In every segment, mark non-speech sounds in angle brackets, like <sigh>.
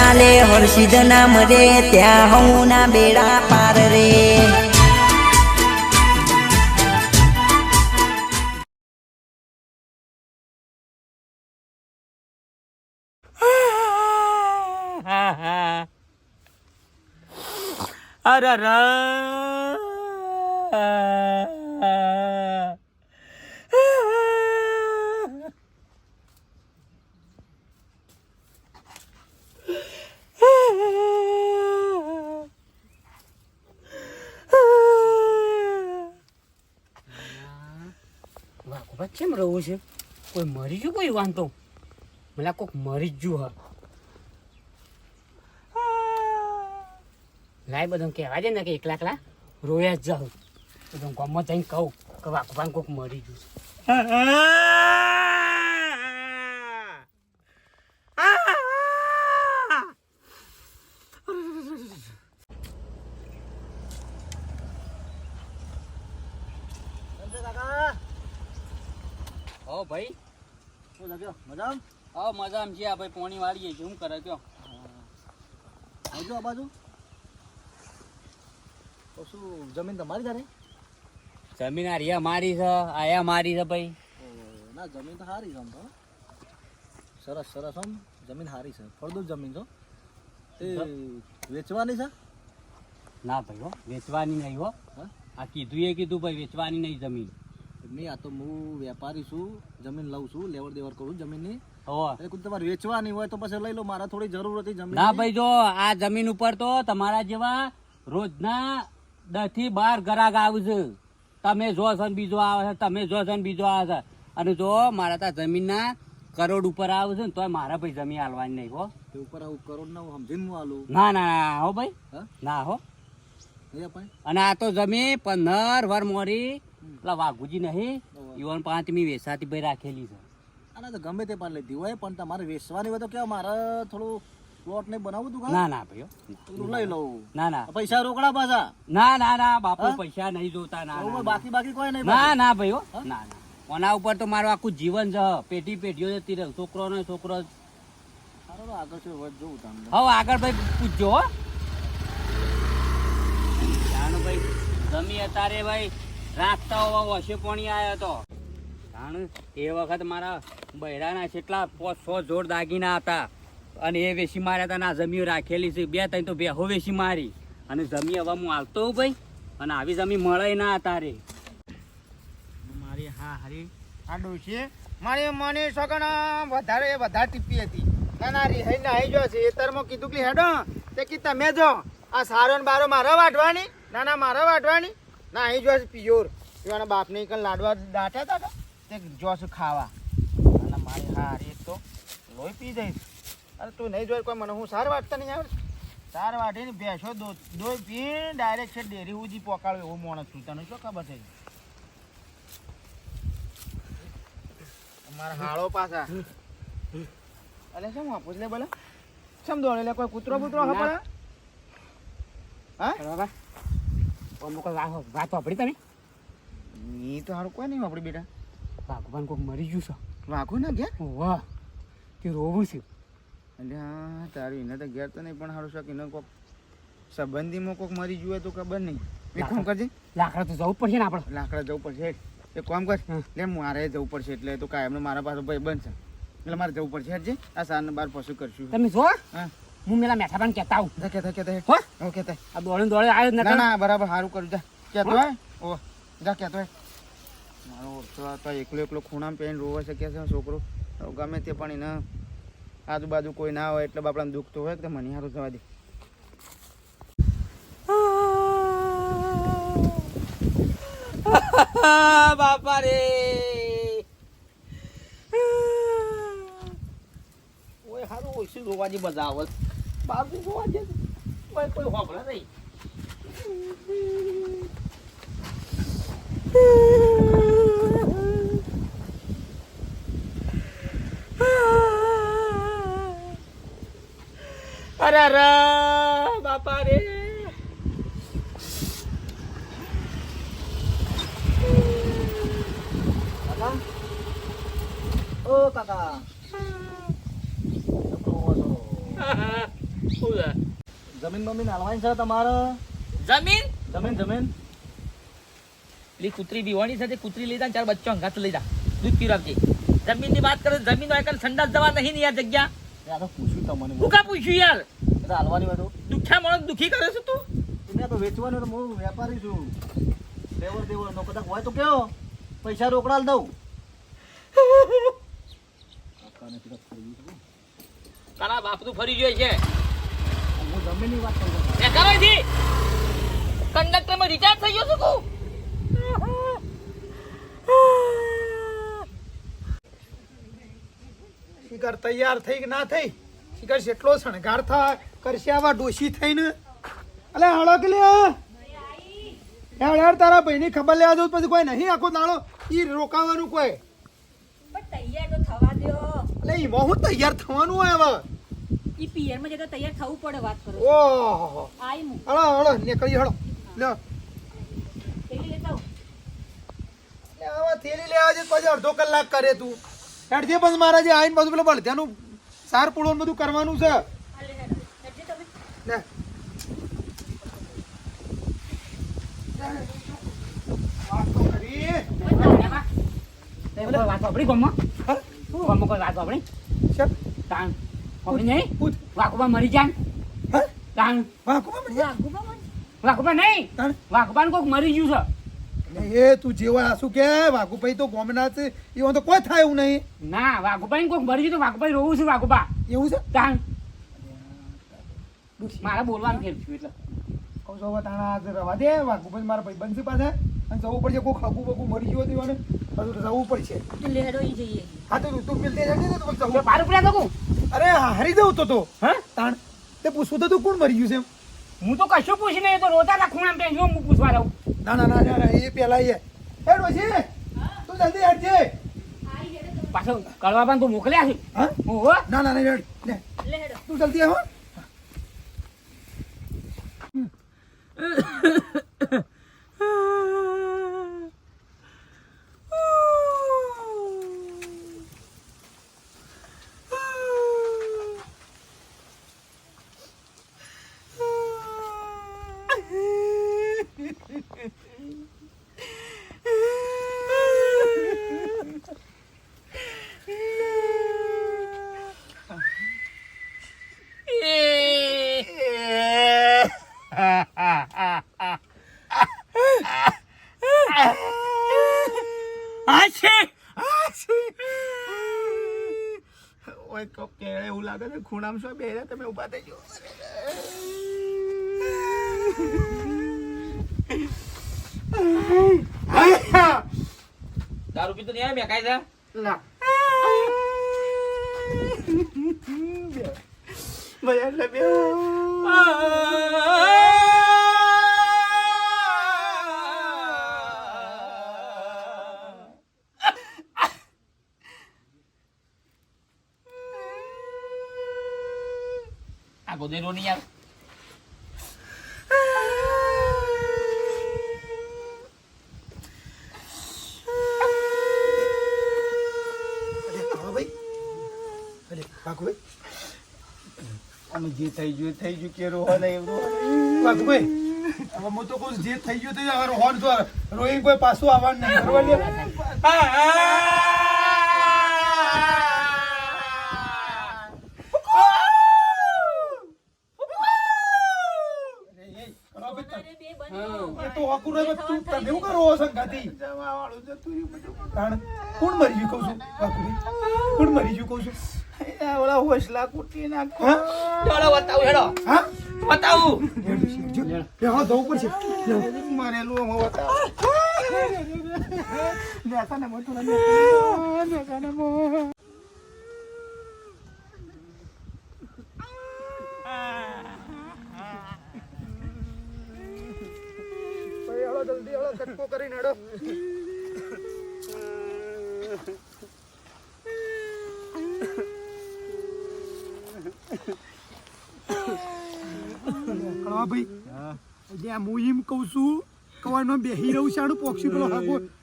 ચાલે હર્ષિદ નામ રે ત્યાં હું ના બેડા પાર રે. <laughs> અરે કેમ રહું છે? કોઈ મરી ગયું કોઈ વાંધો મને કોક મરી જ ગયું હ. લાય બધું કહેવા દે ને કે એકલા એકલા રોયા જ જાઉં. બધું ગામમાં જઈને કહું કે વાકવાન કોક મરી ગયું ઓ મજામ હા મજા આમ છે આ ભાઈ પોણી વાળીએ છે શું કરે કયો? આવજો આ બાજુ. તો શું જમીન તમારી તારે? જમીન આ રિયા મારી છે આયા મારી છે ભાઈ. ના જમીન તો સારી છે આમ તો. સરસ સરસ આમ. જમીન સારી છે. ફળદું જમીન છો એ વેચવાની છે? ના ભાઈ હો વેચવાની નહીં હો. હા? આ કીધું એ કીધું ભાઈ વેચવાની નહીં જમીન. નહીં આ તો હું વેપારી છું જમીન લઉં છું લેવડ દેવડ કરું જમીનની. તમારે વેચવાની હોય તો પછી લઈ લો મારા થોડી જરૂર હતી જમીન ના ભાઈ જો આ જમીન ઉપર તો તમારા જેવા રોજના દસથી બાર ગ્રાહક આવશે તમે જો છો બીજો આવે છે તમે જો છો બીજો આવે છે. અને જો મારા ત્યાં જમીનના કરોડ ઉપર આવે છે ને તોય મારા ભાઈ જમીન હાલવાની નહીં હો. ઉપર આવું કરોડ ના હું સમજીને હું આલું ના ના હો ભાઈ. ના હો. અને આ તો જમીન પંદર વર મોરી પેલા વાઘુજી નહીં ઈવન પાંચમી વેસાતી ભાઈ રાખેલી છે. આના તો ગમે તે પણ લીધી હોય પણ તમારે વેચવાની હોય તો કેવા મારે થોડું પ્લોટ ને બનાવવું તું ના ના ભાઈઓ. લઈ લઉં. ના ના. પૈસા રોકડા પાછા? ના ના ના બાપુ પૈસા નહીં જોતા ના બાકી બાકી કોઈ નહીં ના ના ભાઈઓ. ના ના. ઓના ઉપર તો મારું આખું જીવન છે. પેઢી પેઢીઓ જતી રહ્યું છોકરો ને છોકરો. આગળ જોઉં તમને. હવે આગળ ભાઈ પૂછજો હો. ભાઈ ગમી અત્યારે ભાઈ. રાખતા હોવા વશે પોણી આવ્યો હતો એ વખત મારા બૈરાના કેટલા સો જોર દાગીના હતા. અને એ વેસી માર્યા હતા ના જમીન રાખેલી છે. બે ત્રણ તો બેહો વેસી મારી. અને જમી હવે હું હાલતો હોઉં ભાઈ. અને આવી જમીન મળે ના તારે. મારી હા હારી. આ મને સગણ વધારે વધારે ટીપી હતી. ના ના, રિહાઈ નાહી જો છે. એતરમાં કીધું કે, હેડો, તે કે તમે જો, આ સારો ને બારો મારા વાટવાની ના ના, મારા વાટવાની ના અહીં જો છે પિયોર એવાના બાપને કઈ લાડવા દાટ્યા હતા ને, તે જોશ ખાવા. અને મારી હા હારી એક તો લોહી પી જઈશ અરે તું નહીં જોઈ કોઈ મને હું સાર વાટતા નહીં આવે સાર વાટીને ભેંસો દો દોઈ પી ડાયરેક્ટ છે ડેરી ઉજી પોકાળો એવો માણસ છું. તને શું ખબર છે? મારા હાળો પાછા. અલે શું વાપુસ લે બોલે. શું દોડે લે કોઈ કૂતરો બૂતરો ખબર હા? બરાબર અમુક વાત વાપરી તમે? ઈ તો હારું કોઈ નહીં વાપરી બેટા. ભગવાન કોક મરી ગયું છે. વાઘું ના ગયા વાહ તે રોવું છે. એટલે હા તારું એને તો ઘેર તો નહીં પણ સારું શકે એને કોક સંબંધીમાં કોઈક મરી ગયું હોય તો ખબર નહીં. એક કામ કરજે. લાકડા તો જવું પડશે ને આપણે લાકડા જવું પડશે. એક કામ કર. હમ. મારે જવું પડશે એટલે તો કાયમ મારા પાસે ભાઈ બનશે એટલે મારે જવું પડશે. હેડજે આ સારને બાર પશુ કરશું. તમે જો. હા. હું મેલા મેઠા પણ કહેતા આવું. જા કે હેડ હો? હો કહેતા આ દોડે દોડે આવ્યો જ ના ના બરાબર સારું કરું જા કહેતો હોય? ઓ જા કહેતો હે મારો આ તો એકલો એકલો ખૂણામાં પેન રોવા શકે છે છોકરો. ગમે તે પણ એને આજુબાજુ કોઈ ના હોય એટલે બાપડાને દુઃખ તો હોય કે મને હારું જવા દે. <laughs> બાપા રે. ઓય હારું ઓછી રોવાજી બજાવલ બાપુ જોવા દે ઓય કોઈ હોબળે નહીં. અરે અરે, બાપા રે. ઓ, કાકા. છો. શું છે? જમીન બમીન હાલવાની છે તમારે? જમીન? જમીન જમીન. પેલી કૂતરી બીવાની તે કૂતરી લઈ જા ચાર બચ્ચો અંગાત લઈ જા. દૂધ પીરાવજે જમીનની વાત કરે જમીન હોય કારણ સંડાસ જવા નહીં ને યાર જગ્યા. યાર પૂછ્યું તમને. હું કા પૂછ્યું યાર? હાલવાની વાતો દુખ્યા માણસ દુખી કરે છે તું? મેં તો વેચવાનું તો હું વેપારી છું. દેવર દેવર નો કદાચ હોય તો કેવો પૈસા રોકડા દઉં. <laughs> કાકાને કીધું. તારા બાપનું ફરી ગયો છે હું જમીનની વાત કરું છું. એ કરે છે કંડક્ટરમાં રિચાર્જ થઈ ગયો છું તું. શિકાર તૈયાર થઈ કે ના થઈ? શિકાર એટલો શણગાર થાય કરશે આવા ડોશી થઈને. અલે હળો કે લે? યાર તારા ભાઈની ખબર લેવા દઉં પછી કોઈ નહીં આખો દાડો ઈ રોકાવાનું કોઈ. પણ તૈયાર તો થવા દો એટલે એમાં હું તૈયાર થવાનું હોય હવે? ઈ પિયરમાં જતા તૈયાર થવું પડે વાત કરો ઓહો. આઈ હું. હળો હળો નીકળી હળો. લ્યો લેતા આવું. લે હવે થેલી લેવા છે પછી અડધો કલાક કરે તું. હેડજે બસ મારા જે આઈને બધું પેલું બળધ્યાનું સાર પૂળો ને બધું કરવાનું છે. લે હેડો. હેડજે તમે. લે. વાત. વાત વાપરી ગમમાં? હા? ગમમાં કોઈ વાત વાપરી? શેઠ, તાણ. વાપરી નહીં? પૂછ. વાકુબા મરી જાય હા? તાણ. કોમાં મળી જાય? વાઘુબા મને વાકુબા નહીં. તાણ. વાકુબા કોઈક મરી ગયું છે. એ તું જેવા શું કે વાઘુભાઈ તો ગોમના છે એવું તો કોઈ થાય એવું નહીં. ના વાકુબા કોઈક મરી ગયું તો વાકુબા રોવું છે વાકુબા એવું છે? તાણ. મારે બોલવાનું ફેર છું એટલે. કહું છું તાણા રવા દે વાઘુભાઈ મારા ભાઈ બનશે પાછા અને જવું પડશે કોઈ ખાબુ બગુ મરી ગયો દેવાને બધું તો જવું પડશે. લેડોઈ લે હેડો ઈ જઈએ. હા તો તું મિલતે જજે ને તો પછી જવું. પાર પડ્યા તો અરે હારી જવું તો તો. હા? તાણ તે પૂછવું તો તું કોણ મરી ગયું છે એમ? હું તો કશું પૂછી નહીં તો રોતા હતા ખૂણા પેન જો હું પૂછવા રહું. ના ના ના ના એ પેલા એ. હેડ છે તું જલ્દી હટજે પાછો કળવા પણ તું મોકલ્યા છે? હા? ના ના ના તું જલ્દી આવો <coughs> છે ખૂણામાં શું બેરે તમે ઊભા થઈ જાઓ. દારૂ પીતો નહીં આવ્યા મેં કાંઈ ના. ભાઈ એટલે બે ગોદેરો નહીં યાર ભાઈ અરે વાઘુભાઈ અમે જે થઈ ગયું થઈ ગયું કે રોહન એવું વાઘુભાઈ હવે હું તો કહું જે થઈ ગયું તે રોવાનું તો રોઈ કોઈ પાછું આવવાનું નહીં. બરોબર? અરે એ, કરો ભાઈ તમે. અરે બે હકું રહે, તું તમે એવું કરો સંગાતી કોણ મરી ગયું કહું છું? કોણ મરી ગયું કહું છું? ઓલા હોસલા કુટી નાખો. ચાલો બતાવું હેડો. હા? બતાવું. હા જવું પડશે મરેલું અમે બતાવો. મોટું ના નેસાને મો ભાઈ હળો જલ્દી હળો કટકો કરીને હળો કળવા ભાઈ જ્યાં હું એમ કહું છું કવાનો બેહી રહું શાડું પોક્ષી પેલો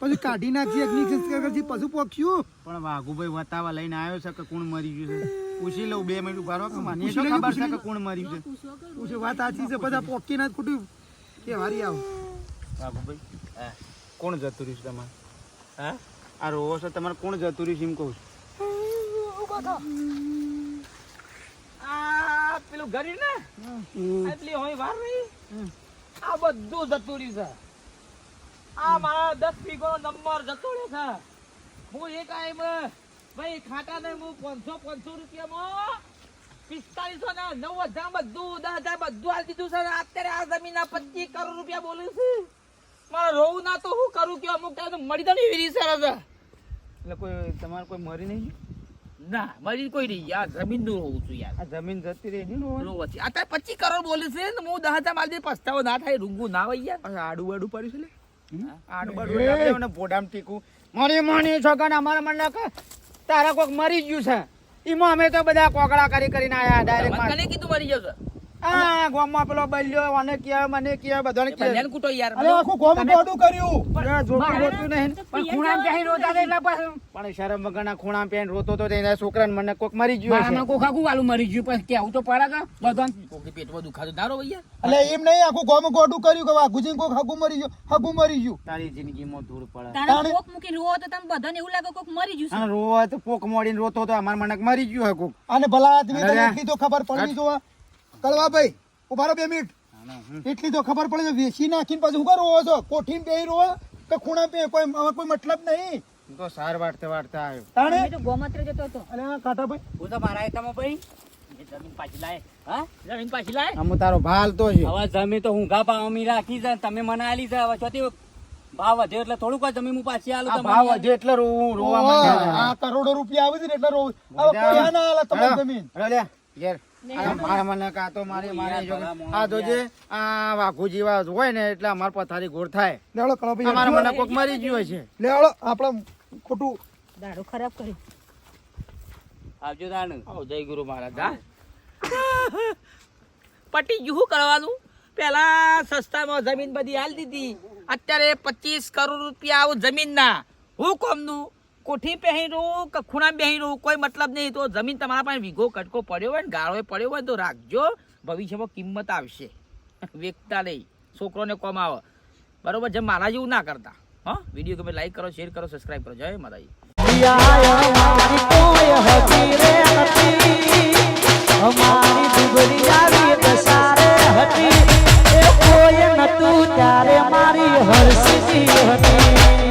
પછી કાઢી નાખી અગ્નિ સંસ્કાર કરજી પશુ પોખ્યું પણ વાઘુભાઈ વતાવા લઈને આવ્યો છે કે કોણ મરી ગયું છે? પૂછી લઉં બે મિનિટ ઊભા રહો કે મને શું ખબર છે કે કોણ મર્યું છે? પૂછો પૂછે વાત સાચી છે બધા પોકી ના ખોટું કે વારી આવો. બાબુભાઈ કોણ જતું રહ્યું છે તમારે? હા? આ રોવો છે તમારે કોણ જતું રહ્યું છે એમ કહું છું. આ પેલું ઘરી ને? એટલી હોય વાર નહીં આ બધું જતું રહ્યું છે. આ મારા દસ વીઘો નંબર જતો રહ્યો છે. હું એક આઈમ ભાઈ ખાટા ને હું પાંચસો પાંચસો રૂપિયામાં પિસ્તાલીસો ને નવ હજાર બધું દસ હજાર બધું આલી દીધું છે. અત્યારે આ જમીન ના પચીસ કરોડ રૂપિયા બોલું છે. મારે રોવું ના તો હું કરું કે અમુક ટાઈમ તો મળી તો નહીં વીરી સરસ એટલે કોઈ તમારે કોઈ મરી નહીં? ના મરી કોઈ નહીં. યાર જમીનનું રોવું છું યાર. આ જમીન જતી રહી નહીં રોવા? છે. અત્યારે પચીસ કરોડ બોલે છે ને હું દસ હજાર મારી પસ્તાવો ના થાય રૂંગું ના હોય યાર. આડું બાડું પડ્યું છે આડું બાડું એટલે ભોડામ ટીકું. મારી માની છોકરા અમારા મને કે તારા કોક મરી ગયું છે. એમાં અમે તો બધા કોકડા કરી કરીને આયા ડાયરેક્ટ કીધું મરી જશે આ ગામમાં પેલો બલ્યો મને કે મને કે બધાને કે બધાને કૂટો યાર અરે આખું ગામ ગોડું કર્યું. અરે જોતું મારે નહીં. પણ ખૂણામાં પહેરી રોતા હતા એટલે પણ શરમ વગરના ખૂણામાં પહેરીને રોતો તો તેના છોકરાને મને કોક મરી ગયું હશે. કોક આખું વાલું મરી ગયું પણ કેવું તો પડે કે બધાને? કોકની પેટમાં દુખાતો દારો ભૈયા એટલે એમ નહીં આખું ગામ ગોડું કર્યું કે વાઘુજી કોક હગું મરી ગયું હગું મરી ગયું. તારી જિંદગીમાં દૂર પડે. કોક મૂકી રોવો તો તમે બધાને એવું લાગે કોક મરી ગયું છે તો પોક મોડીને રોતો તો અમાર મને મરી ગયું હે અને ભલા આદમી તો ખબર પડી જો કળવા ભાઈ ઊભા રહો બે મિનિટ. એટલી તો ખબર પડે વેચી નાખીને પછી હું કરો છો? કોઠીમાં બે રહો કે ખૂણા પે કોઈ કોઈ મતલબ નહીં. તો સાર વાટતે વાટતે આવ્યો. તાણે? તો ગોમત્ર જતો હતો. અરે આ કાટા ભાઈ. હું તો મારા એકમાં ભાઈ જમીન પાછી લાય. હા? જમીન પાછી લાય? આમ તારો ભાલ તો છે. હવે જમીન તો હું ઘા અમી રાખી છે તમે મને આલી છે હવે ચોથી ભાવ વધ્યો એટલે થોડુંક જમીન હું પાછી આલું ભાવ વધ્યો એટલે રોવા આ કરોડો રૂપિયા આવે છે એટલે રોવું હવે કોઈ ના આલે તમારી જમીન? લે, ઘેર. મને કાં મારી મારી આ જોજે આ વાઘુ જેવા હોય ને એટલે અમાર પથારી ગોળ થાય. લેવડો કળવા ભાઈ મને કોક મરી ગયું છે લેવડો આપણે ખોટું દાડો ખરાબ કર્યો આવજો તાણ. આવો જય ગુરુ મહારાજ હા. <laughs> પટી ગયું કરવાનું? પેલા સસ્તામાં જમીન બધી હાલ દીધી. અત્યારે પચીસ કરોડ રૂપિયા આવું જમીનના. હું કોમનું? કોઠી પહેર્યું રહું કે ખૂણા બેહી કોઈ મતલબ નહીં. તો જમીન તમારા પાસે વીઘો કટકો પડ્યો હોય ને ગાળો પડ્યો હોય તો રાખજો. ભવિષ્યમાં કિંમત આવશે. <laughs> વેચતા નહીં. છોકરોને કમાવો બરોબર જે મારા જેવું ના કરતા. હા? વીડિયો ગમે લાઈક કરો શેર કરો સબસ્ક્રાઈબ કરો. જય માતાજી. ત્યારે મારી હર્ષી હતી.